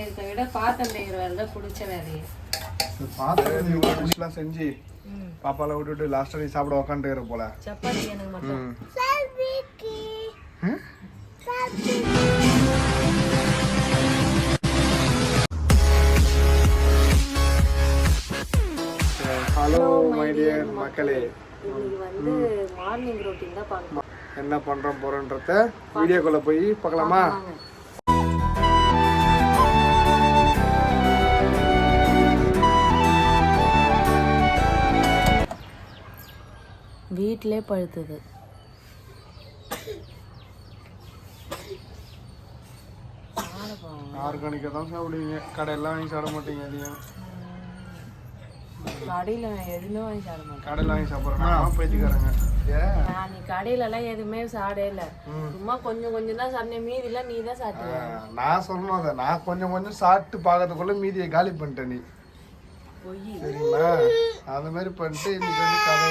இதை விட பாத்திரம் தேய்க்கிற வேலை தான் பிடிச்ச வேலையே. பார்த்து செஞ்சு பாப்பால விட்டுட்டு லாஸ்ட்டாக நீ சாப்பிட உக்காந்துக்கிற போல. சப்பாத்தி எனக்கு மட்டும். ம். ஹலோ மை டியர் மக்களே. இன்னைக்கு வந்து மார்னிங் ரொட்டீன் தான் பார்க்கணும். என்ன பண்றோம் போறோன்றத வீடியோக்குள்ள போய் பார்க்கலாமா? வீட்டிலே பழுத்தது. ஆர்கானிக்காக தான் சாப்பிடுவீங்க. கடையெல்லாம் வாங்கி சாப்பிட மாட்டீங்க அதிகம். கடையில் நான் எதுவுமே வாங்கி சாப்பிட மாட்டேன். கடையில் வாங்கி சாப்பிட்றேன். பேச்சுக்காரங்க நான் நீ கடையிலலாம் எதுவுமே இல்லை. சும்மா கொஞ்சம் கொஞ்சம் தான் சாப்பிட்டேன். மீதிலாம் நீ தான் சாப்பிடுவ ஆஹ், நான் சொல்லணும் அதை. நான் கொஞ்சம் கொஞ்சம் சாப்பிட்டு பார்க்கறதுக்குள்ள மீதியை காலி பண்ணிட்டேன் நீ. பொய். சரிங்களா அந்த மாதிரி பண்ணிட்டு இன்னைக்கு வந்து கதை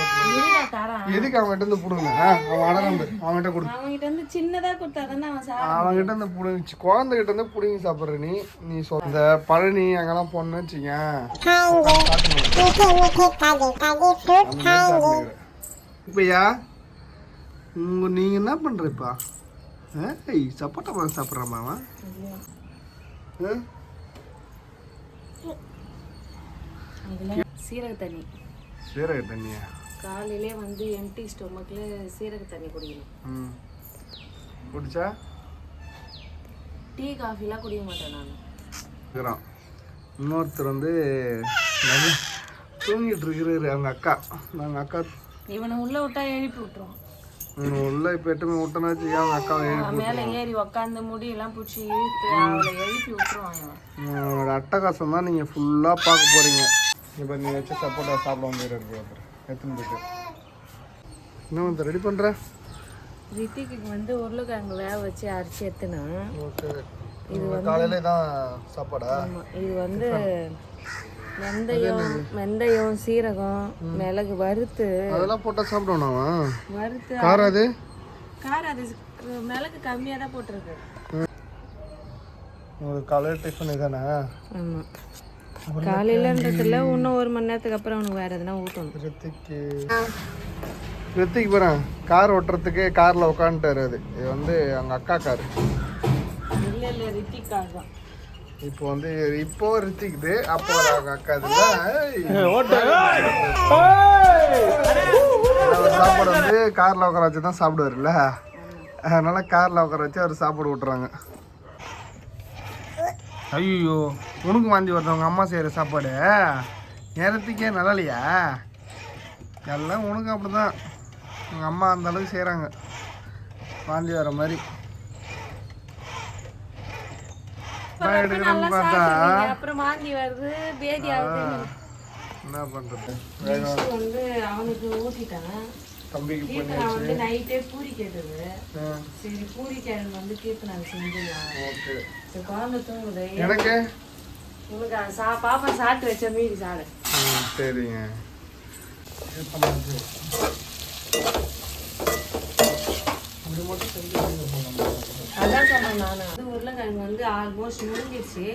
எதுக்கு அவன்கிட்ட இருந்து புடுங்க அவன் அடரம்பு அவன்கிட்ட கொடு. அவன்கிட்ட இருந்து சின்னதா கொடுத்தா தானே அவன் சாப்பிட அவன்கிட்ட இருந்து புடுங்க குழந்தைகிட்ட இருந்து புடுங்கி சாப்பிட்ற நீ நீ சொல் இந்த பழனி அங்கெல்லாம் போன வச்சுக்க இப்பயா? உங்க நீங்க என்ன பண்றப்பா? ஏய் சப்போட்டா பழம் சாப்பிட்றாமா அவன்? சீரக தண்ணி. சீரக தண்ணியா? காலையிலே வந்து எம்டி ஸ்டொமக்ல சீரக தண்ணி குடிக்கணும். குடிச்சா? டீ காஃபிலாம் குடிக்க மாட்டேன் நான். இன்னொருத்தர் வந்து தூங்கிட்டு இருக்கிறாரு அவங்க அக்கா. அவங்க அக்கா இவனை உள்ள விட்டா எழுப்பி விட்டுரும். இவனை உள்ள இப்போ எட்டுமே விட்டனா வச்சுக்க அவங்க அக்காவை எழுப்பி மேல ஏறி உக்காந்து முடி எல்லாம் பிடிச்சி இழுத்து அவளை எழுப்பி விட்டுருவான் இவன். அவனோட அட்டகாசம் தான் நீங்கள் ஃபுல்லாக பார்க்க போகிறீங்க இப்போ நீ வச்சு சப்போட்டா சாப்பிட வந்துடுறது ஒருத்தர் எத்தனை போயிட்டு. என்ன வந்து ரெடி பண்ணுற ரித்திக்கு வந்து உருளைக்கிழங்கு வேக வச்சு அரைச்சி எடுத்துனா ஓகே. இது காலையில தான் சாப்பாடா? இது வந்து வெந்தயம் வெந்தயம் சீரகம் மிளகு வறுத்து. அதெல்லாம் போட்டால் சாப்பிடணும் அவன்? வறுத்து காரம் அது? காரம் அது மிளகு கம்மியாக தான் போட்டிருக்கு உங்களுக்கு காலையில் டிஃபன் இதானே ஆமா. காலையிலன்றதுல இன்னும் ஒரு மணி நேரத்துக்கு அப்புறம் அவனுக்கு வேற எதுனா ஊட்டணும். ரித்திக்கு ரித்திக்கு போகிறேன் கார் ஓட்டுறதுக்கு காரில் உட்காந்துட்டாரு அது. இது வந்து அவங்க அக்கா கார். இல்லை இல்லை ரித்திக்காக தான். இப்போ வந்து இப்போ ரித்திக்குது. அப்போ அது அவங்க அக்கா இதுல அவர் சாப்பாடு வந்து காரில் உட்கார வச்சு தான் சாப்பிடுவார்ல அதனால காரில் உட்கார வச்சு அவர் சாப்பாடு விட்டுறாங்க ஐயோ உனக்கு வாந்தி வருது அவங்க அம்மா செய்கிற சாப்பாடு. நேரத்துக்கே நல்லா இல்லையா எல்லாம் உனக்கு அப்படிதான். உங்கள் அம்மா அந்த அளவுக்கு செய்கிறாங்க வாந்தி வர மாதிரி. எடுக்கிறேன்னு பார்த்தா அப்புறம் வாந்தி வருது பேதி ஆகுது என்ன பண்ணுறது வந்து அவனுக்கு ஊட்டிட்டேன். தம்பிக்கு கீர்த்தனா வந்து நைட்டே பூரி கேட்டது. ஆ, சரி பூரி கிழங்கு வந்து கீர்த்தனா செஞ்சிடலாம். ஓகே. சரி குழந்தை தூங்குது. எனக்கு? உனக்கு அது சா பாப்பா சாப்பிட்டு வச்ச மீதி சாடு. ம், சரிங்க. இது மட்டும் செஞ்சு கொடுங்க போலாம். அதான் சொன்னேன் நான். அது உருளைக்கிழங்கு வந்து ஆல்மோஸ்ட் முடிஞ்சிருச்சு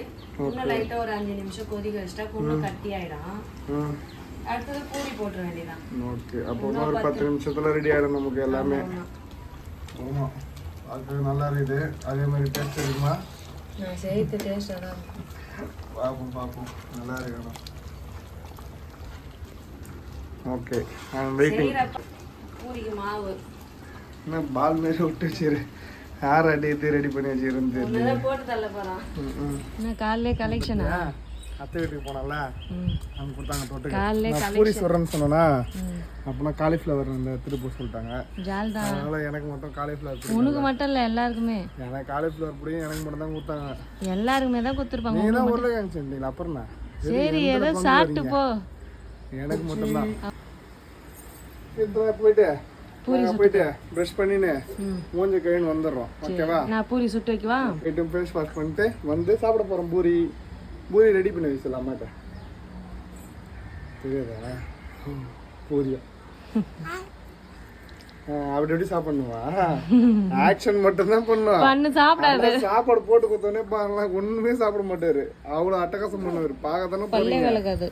இன்னும் லைட்டாக ஒரு அஞ்சு நிமிஷம் கொதிக்க வச்சிட்டா இன்னும் கட்டி ஆயிடும். ம். அடுத்தது பூரி போட்டுற வேண்டியதான் ஓகே அப்போ இன்னும் ஒரு பத்து நிமிஷத்துல ரெடி ஆயிடும் நமக்கு எல்லாமே. ஆமாம் அது நல்லா இருக்குது. அதே மாதிரி டேஸ்ட் இருக்குமா? நான் செய்து டேஸ்டாக தான் இருக்கும். பார்ப்போம் பார்ப்போம். நல்லா இருக்கணும் ஓகே ஐ வெயிட்டிங் பூரிக்கு மாவு. என்ன பால் மாரி விட்டு வச்சிரு. யார் அடித்து ரெடி பண்ணி வச்சிருந்து போட்டு தள்ள போகிறான். என்ன காலையிலே கலெக்ஷனா அத்தை வீட்டுக்கு போனல அவங்க கொடுத்தாங்க தொட்டுக்க. பூரி சொல்கிறேன்னு சொன்னேன்னா ம். அப்படின்னா காலிஃப்ளவர் இந்த திருப்பூர் சொல்லிட்டாங்க. அதனால எனக்கு மட்டும் காலிஃப்ளவர் உனக்கு மட்டும் இல்லை எல்லாருக்குமே. எனக்கு காலிஃப்ளவர் பிடிக்கும் எனக்கு மட்டும் தான் கொடுத்தாங்க. எல்லாருக்குமே தான் கொடுத்துருப்பாங்க நீங்க தான் உருளைக்கிழங்கு செஞ்சீங்களா அப்புறம்? சரி ஏதோ சாப்பிட்டு போ. எனக்கு மட்டும் தான். போயிட்டு. போயிட்டு ப்ரஷ் பண்ணின்னு மூஞ்சி கழுவின்னு வந்துடுறோம் ஓகேவா நான் பூரி சுட்டு வைக்கவா? போயிட்டு ஃபேஸ் வாஷ் பண்ணிட்டு வந்து சாப்பிட போகிறோம் பூரி. பூரி ரெடி பண்ணி வச்சிடலாம் அம்மாட்ட. தெரியாதா? பூரியா அப்படி எப்படி சாப்பிடணுமா? ஆக்ஷன் மட்டும்தான் பண்ணும் பண்ணு சாப்பிடாது. சாப்பாடு போட்டு கொடுத்தோடனே பாருங்க ஒண்ணுமே சாப்பிட மாட்டாரு. அவ்வளவு அட்டகாசம் பண்ணுவாரு. பார்க்கத்தானே போறீங்க? விளக்காது.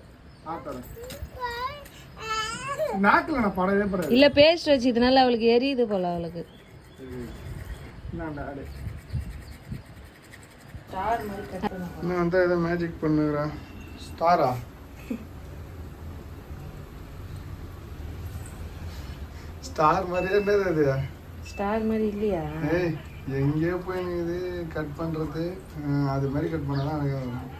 நாக்குல நான் படவே படாது. இல்ல பேஸ்ட் வச்சதுனால அவளுக்கு எரியுது போல அவளுக்கு. ஸ்டார் மாதிரி கட் பண்ணணும் இன்னும் வந்து ஏதோ மேஜிக் பண்ணுறேன் ஸ்டாரா ஸ்டார் மாதிரியே என்னது அது? ஸ்டார் மாதிரி இல்லையா? ஏய் எங்கேயோ போய் நீ இது கட் பண்ணுறது அது மாதிரி கட் பண்ணாதான் அழகாக வரும்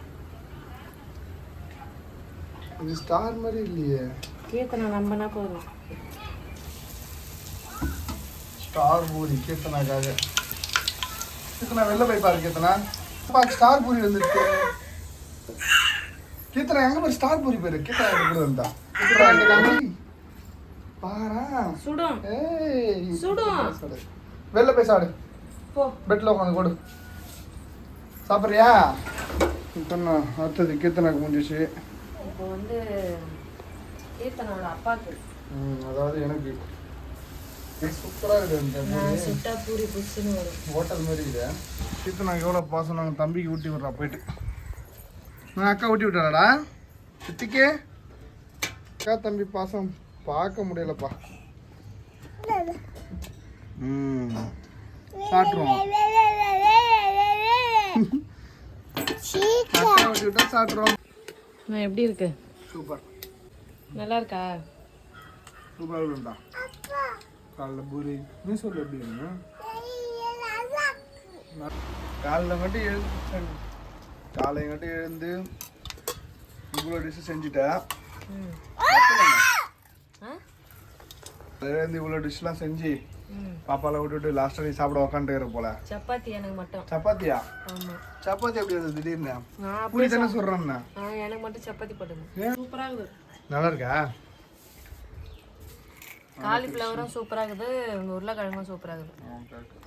இது ஸ்டார் மாதிரி இல்லையே. கீர்த்தனை நம்பினா போதும். ஸ்டார் பூரி கீர்த்தனாக்காக. கீர்த்தனா வெளில போய் பாரு கீர்த்தனா. ஸ்டார் பூரி வந்துருக்கு. கீர்த்தனா எங்க போய் ஸ்டார் பூரி? பேரு கீர்த்தனா எங்க கூட காமி பாரா? சுடும். சுடும். சாடு. வெளில போய் சாடு பெட்ல உட்காந்து கொடு. சாப்பிட்றியா? கீர்த்தனா அடுத்தது கீர்த்தனாக்கு முடிஞ்சிச்சு. இப்போ வந்து கீர்த்தனோட அப்பாக்கு. ம், அதாவது எனக்கு. சூப்பராக இருக்குது சுட்டா பூரி புஷ்ஷுன்னு வரும். ஹோட்டல் மாதிரி இது. கீர்த்தனாக்கு எவ்வளோ பாசம் நாங்கள் தம்பிக்கு ஊட்டி விட்றா போயிட்டு. நான் அக்கா ஊட்டி விட்டாடா சித்திக்கே? அக்கா தம்பி பாசம் பார்க்க முடியலப்பா. ம். சாப்பிட்ருவோம் அக்கா ஊட்டி விட்டா சாப்பிட்ருவோம் நான் எப்படி இருக்கு? சூப்பர். நல்லா இருக்கா? சூப்பராக இருக்குண்டா காலைல பூரி. நீ சொல்லு எப்படி காலைல மட்டும் எழுந்து காலை மட்டும் எழுந்து இவ்வளோ டிஷ்ஷு செஞ்சுட்டேன் எழுந்து இவ்வளோ டிஷ்லாம் செஞ்சு பாப்பால விட்டுட்டு லாஸ்ட்டாக நீ சாப்பிட உக்காந்துக்கிற போல. சப்பாத்தி எனக்கு மட்டும். சப்பாத்தியா? சப்பாத்தி எப்படி இருந்தது திடீர்னு? பூரி தானே சொல்கிறேன் ஆ எனக்கு மட்டும் சப்பாத்தி போடுங்க ஏன்? சூப்பரா இருக்குது நல்லா இருக்கா? காலிஃப்ளவரும் சூப்பராக இருக்குது உருளைக்கிழங்கும் சூப்பராக இருக்குது